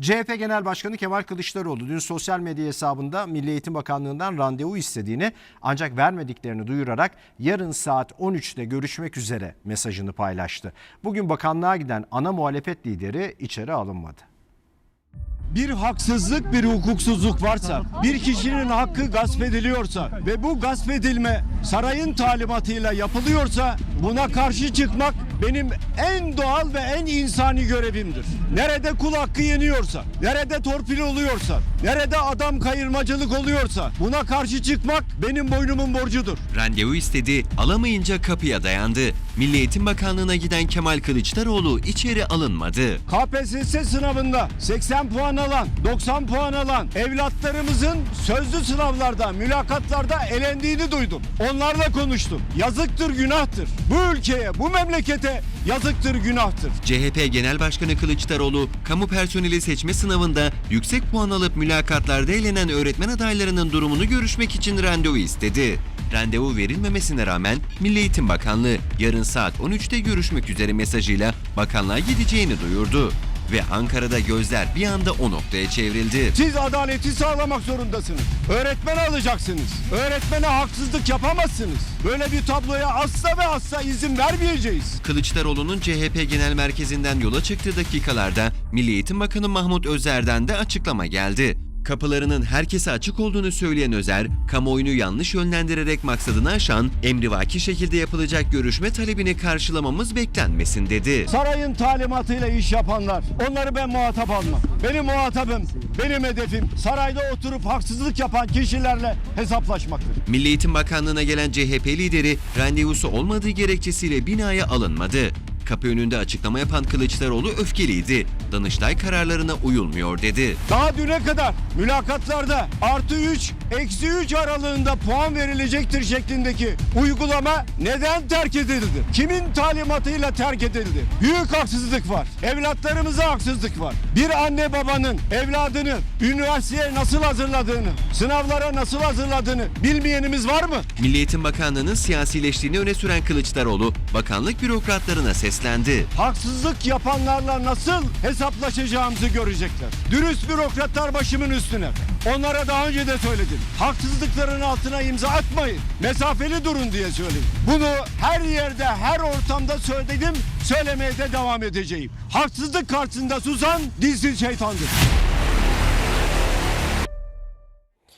CHP Genel Başkanı Kemal Kılıçdaroğlu dün sosyal medya hesabında Milli Eğitim Bakanlığı'ndan randevu istediğini ancak vermediklerini duyurarak yarın saat 13'te görüşmek üzere mesajını paylaştı. Bugün bakanlığa giden ana muhalefet lideri içeri alınmadı. bir haksızlık, bir hukuksuzluk varsa, bir kişinin hakkı gasp ediliyorsa ve bu gasp edilme sarayın talimatıyla yapılıyorsa buna karşı çıkmak benim en doğal ve en insani görevimdir. Nerede kul hakkı yeniyorsa, nerede torpil oluyorsa, nerede adam kayırmacılık oluyorsa buna karşı çıkmak benim boynumun borcudur. Randevu istedi, alamayınca kapıya dayandı. Milli Eğitim Bakanlığı'na giden Kemal Kılıçdaroğlu içeri alınmadı. KPSS sınavında 80 puan alan, 90 puan alan evlatlarımızın sözlü sınavlarda, mülakatlarda elendiğini duydum. Onlarla konuştum. Yazıktır, günahtır. Bu ülkeye, bu memlekete yazıktır, günahtır. CHP Genel Başkanı Kılıçdaroğlu, kamu personeli seçme sınavında yüksek puan alıp mülakatlarda elenen öğretmen adaylarının durumunu görüşmek için randevu istedi. Randevu verilmemesine rağmen Milli Eğitim Bakanlığı yarın saat 13'te görüşmek üzere mesajıyla bakanlığa gideceğini duyurdu. Ve Ankara'da gözler bir anda o noktaya çevrildi. Siz adaleti sağlamak zorundasınız. Öğretmen alacaksınız. Öğretmene haksızlık yapamazsınız. Böyle bir tabloya asla ve asla izin vermeyeceğiz. Kılıçdaroğlu'nun CHP Genel Merkezi'nden yola çıktığı dakikalarda Milli Eğitim Bakanı Mahmut Özer'den de açıklama geldi. Kapılarının herkese açık olduğunu söyleyen Özer, kamuoyunu yanlış yönlendirerek maksadını aşan, emrivaki şekilde yapılacak görüşme talebini karşılamamız beklenmesin dedi. Sarayın talimatıyla iş yapanlar, onları ben muhatap almam. Benim muhatabım, benim hedefim sarayda oturup haksızlık yapan kişilerle hesaplaşmaktır. Milli Eğitim Bakanlığı'na gelen CHP lideri randevusu olmadığı gerekçesiyle binaya alınmadı. Kapı önünde açıklama yapan Kılıçdaroğlu öfkeliydi. Danıştay kararlarına uyulmuyor dedi. Daha düne kadar mülakatlarda artı 3, eksi 3 aralığında puan verilecektir şeklindeki uygulama neden terk edildi? Kimin talimatıyla terk edildi? Büyük haksızlık var. Evlatlarımıza haksızlık var. Bir anne babanın evladını üniversiteye nasıl hazırladığını, sınavlara nasıl hazırladığını bilmeyenimiz var mı? Milli Eğitim Bakanlığı'nın siyasileştiğini öne süren Kılıçdaroğlu, bakanlık bürokratlarına seslendi. Haksızlık yapanlarla nasıl hesaplaşacağımızı görecekler. Dürüst bürokratlar başımın üstüne. Onlara daha önce de söyledim. Haksızlıkların altına imza atmayın. Mesafeli durun diye söyledim. Bunu her yerde, her ortamda söyledim. Söylemeye de devam edeceğim. Haksızlık karşısında susan dilsiz şeytandır.